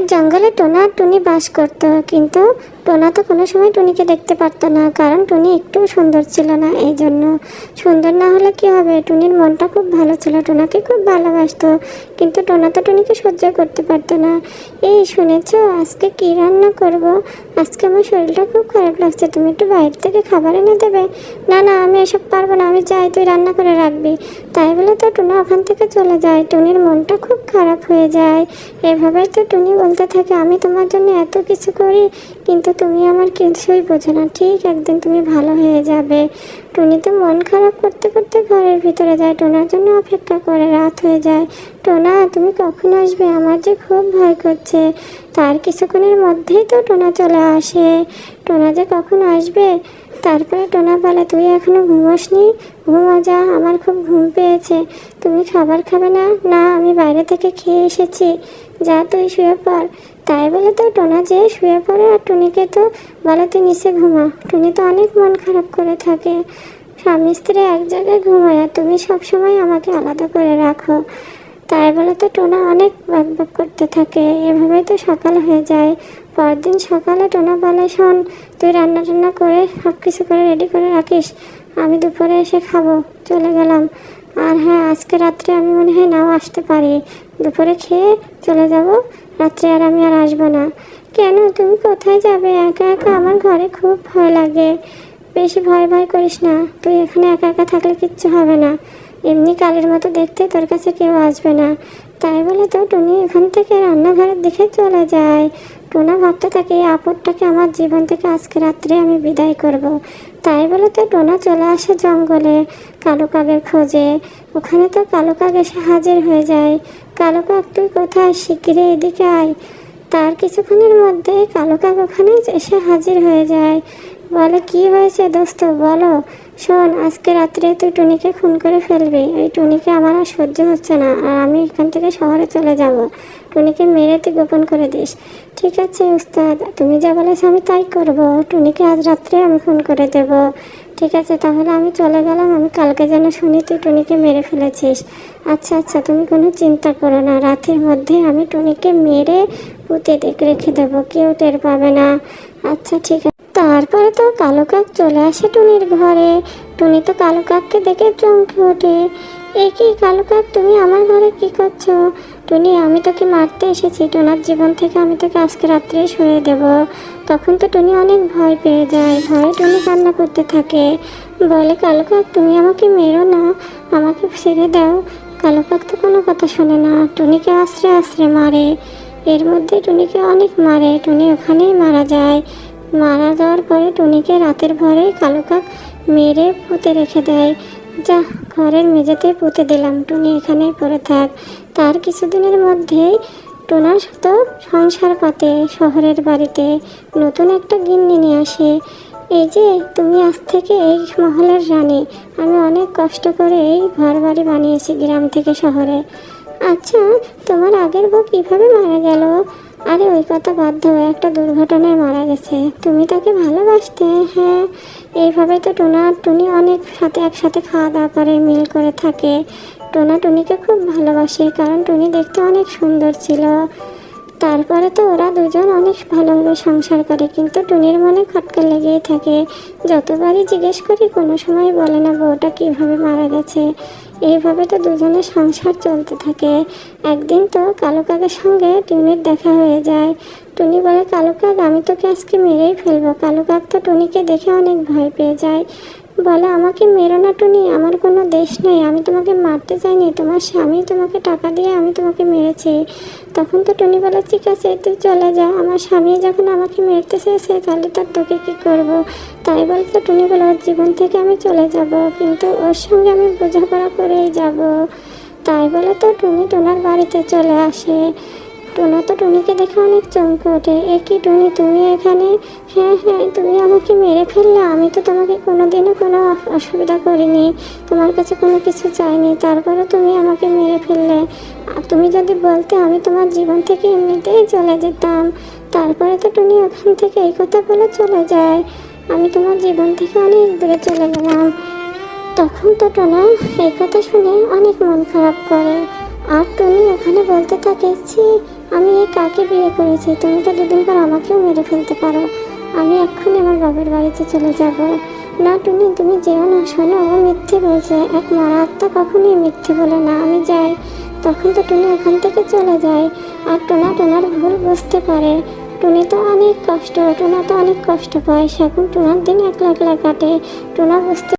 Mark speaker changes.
Speaker 1: এক জঙ্গলে টোনা আর টুনি বাস করত, কিন্তু টোনা তো কোনো সময় টুনিকে দেখতে পারতো না, কারণ টুনি একটু সুন্দর ছিল না। এই জন্য সুন্দর না হলে কি হবে? টুনির মনটা খুব ভালো ছিল, টোনাকে খুব ভালোবাসতো, কিন্তু টোনা তো টুনিকে সহ্য করতে পারতো না। এই শুনেছো? আজকে কি রান্না করব? আজকে আমার শরীরটা খুব খারাপ লাগছে, তুমি একটু বাইরে থেকে খাবার এনে দেবে? না না, আমি এসব পারব না, আমি যাই, তুই রান্না করে রাখবি। তাই বলে তো টুনা ওখান থেকে চলে যায়, টুনির মনটা খুব খারাপ হয়ে যায়। এভাবেই তো টুনি বলতে থাকে, আমি তোমার জন্য এত কিছু করি, কিন্তু তুমি আমার কিছুই বোঝো না। ঠিক একদিন তুমি ভালো হয়ে যাবে টুনি তো মন খারাপ করতে করতে ঘরের ভিতরে যায়। টোনার জন্য অপেক্ষা করে রাত হয়ে যায়। টোনা, তুমি কখন আসবে? আমার যে খুব ভয় করছে। তার কিছুক্ষণের মধ্যেই তো টোনা চলে আসে। টোনা যে কখন আসবে? তারপরে টোনা বলে তুই এখনও ঘুমোসনি? ঘুমো যা আমার খুব ঘুম পেয়েছে। তুমি খাবার খাবে না? না, আমি বাইরে থেকে খেয়ে এসেছি। যা তুই শুয়ে পড়। তাই বলে তো টোনা যে শুয়ে পড়ে আর টুনিকে তো বলে তুই নিচে ঘুমা। টুনি তো অনেক মন খারাপ করে থাকে। স্বামী স্ত্রী এক জায়গায় ঘুমায় আর তুমি সবসময় আমাকে আলাদা করে রাখো। তাই বলে তো টোনা অনেক বকবক করতে থাকে। এভাবেই তো সকাল হয়ে যায়। পরদিন সকালে টোনা বলে, শোন, তুই রান্না টান্না করে সব কিছু করে রেডি করে রাখিস। আমি দুপুরে এসে খাব। চলে গেলাম। আর হ্যাঁ আজকে রাত্রে আমি মনে হয় নাও আসতে পারি। দুপুরে খেয়ে চলে যাব। রাত্রে আর আমি আর আসব না। কেন, তুমি কোথায় যাবে? একা একা আমার ঘরে খুব ভয় লাগে। বেশি ভয় ভয় করিস না। তুই এখানে একা একা থাকলে কিচ্ছু হবে না। এমনি কালের মতো দেখতে তোর কাছে কেউ আসবে না। তাই বলে তো টুনি এখান থেকে রান্নাঘরের দিকে চলে যায়। টোনা ভাবতে থাকে, এই আপদটাকে আমার জীবন থেকে আজকে রাত্রে আমি বিদায় করব। তাই বলে তো টোনা চলে আসে জঙ্গলে, কালো কাকের খোঁজে। ওখানে তো কালো কাক এসে হাজির হয়ে যায়। কালো কাক, তুই কোথায়? শিগগিরই এদিকে আয়। তার কিছুক্ষণের মধ্যে কালো কাক ওখানে এসে হাজির হয়ে যায়। বলে, কি হয়েছে দোস্ত? বলো। শোন, আজকে রাত্রে তুই টুনিকে খুন করে ফেলবি। এই টুনিকে আমার আর সহ্য হচ্ছে না, আর আমি এখান থেকে শহরে চলে যাব। টুনিকে মেরে তুই গোপন করে দিস। ঠিক আছে, উস্তাদ, তুমি যা বলেছ আমি তাই করব। টুনিকে আজ রাত্রে আমি খুন করে দেব। ঠিক আছে, তাহলে আমি চলে গেলাম, আমি কালকে যেন শুনি তুই টুনিকে মেরে ফেলেছিস। আচ্ছা আচ্ছা তুমি কোনো চিন্তা করো না, রাতের মধ্যে আমি টুনিকে মেরে পুঁতে রেখে দেবো, কেউ টের পাবে না। আচ্ছা ঠিক আছে তারপরে তো কালো কাক চলে আসে টুনির ঘরে। টুনি তো কালো কাককে দেখে চমকে ওঠে। এ কি কালো কাক, তুমি আমার ঘরে কি করছ? টুনি, আমি তোকে মারতে এসেছি। টোনার জীবন থেকে আমি তোকে আজকে রাত্রেই সরিয়ে দেব। তখন তো টুনি অনেক ভয় পেয়ে যায়। ভয়ে টুনি কান্না করতে থাকে। বলে, কালো কাক, তুমি আমাকে মেরো না। আমাকে ছেড়ে দাও। কালো কাক তো কোনো কথা শোনে না। টুনিকে আশ্রে আশ্রে মারে। এর মধ্যে টুনিকে অনেক মারে। টুনি ওখানেই মারা যায়। মারা যাওয়ার পরে টুনিকে রাতের ভরে কালো কাক মেরে পুঁতে রেখে দেয়। যা, ঘরের মেঝেতে পুঁতে দিলাম। টুনি এখানেই পড়ে থাক। তার কিছুদিনের মধ্যেই টোনার তো সংসার পাতে শহরের বাড়িতে। নতুন একটা গিন্নি নিয়ে আসে। এই যে, তুমি আজ থেকে এই মহলের রানী। আমি অনেক কষ্ট করে এই ঘর বাড়ি বানিয়েছি গ্রাম থেকে শহরে। আচ্ছা তোমার আগের বউ কীভাবে মারা গেল? আরে ওই কথা বাদ দাও, একটা দুর্ঘটনায় মারা গেছে। তুমি তাকে ভালোবাসতে হ্যাঁ। এইভাবে তো টোনা আর টুনি অনেক সাথে একসাথে খাওয়া দাওয়া করে, মিল করে থাকে। টোনা টুনিকে খুব ভালোবাসে, কারণ টুনি দেখতে অনেক সুন্দর ছিল। তারপরে তো ওরা দুজন অনেক ভালোভাবে সংসার করে, কিন্তু টুনির মনে খটকা লেগেই থাকে। যতবারই জিজ্ঞেস করি, কোনো সময় বলে না, বউটা কীভাবে মারা গেছে? এইভাবে তো দুজনের সংসার চলতে থাকে। একদিন তো কালো কাকের সঙ্গে টুনির দেখা হয়ে যায়। টুনি বলে, কালো কাক, আমি তোকে আজকে মেরেই ফেলব। কালো কাক তো টুনিকে দেখে অনেক ভয় পেয়ে যায়। বলে, আমাকে মেরো না টুনি, আমার কোনো দেশ নেই, আমি তোমাকে মারতে চাইনি, তোমার স্বামী তোমাকে টাকা দিয়ে আমি তোমাকে মেরেছি। তখন তো টুনি বলে, ঠিক আছে, তুই চলে যা, আমার স্বামী যখন আমাকে মেরতে চেয়েছে, তাহলে তার তোকে কী করব? তাই বলতে টুনি বলে, ওর জীবন থেকে আমি চলে যাব, কিন্তু ওর সঙ্গে আমি বোঝাপড়া করেই যাব। তাই বলে তো টুনি টোনার বাড়িতে চলে আসে। টোনা, তো টুনিকে দেখে অনেক চমকে ওঠে। এ কি টুনি, তুমি এখানে? হ্যাঁ হ্যাঁ তুমি আমাকে মেরে ফেললে, আমি তো তোমাকে কোনোদিনও কোনো অসুবিধা করিনি। তোমার কাছে কোনো কিছু চাইনি তারপরে তুমি আমাকে মেরে ফেললে। তুমি যদি বলতে, আমি তোমার জীবন থেকে এমনিতেই চলে যেতাম। তারপরে তো টুনি ওখান থেকে এই কথা বলে চলে যায়। আমি তোমার জীবন থেকে অনেক দূরে চলে গেলাম। তখন তো টোনা এই কথা শুনে অনেক মন খারাপ করে। আর টুনি ওখানে বলতে থাকে, ছি আমি এই কাকে বিয়ে করেছি? তুমি তো দুদিন পর আমাকেও মেরে ফেলতে পারো। আমি এক্ষুনি আমার বাবার বাড়িতে চলে যাব। না, টুনি, তুমি যেও না, শোনো, ও মিথ্যে বলছে। এক মরা আত্মা কখনোই মিথ্যে বলে না। আমি যাই। তখন তো টুনি ওখান থেকে চলে যায়। আর টোনা টোনার ভুল বুঝতে পারে। টুনি তো অনেক কষ্ট, টোনা তো অনেক কষ্ট পায়। সেখন টোনার দিন একলা একলা কাটে। টোনা বুঝতে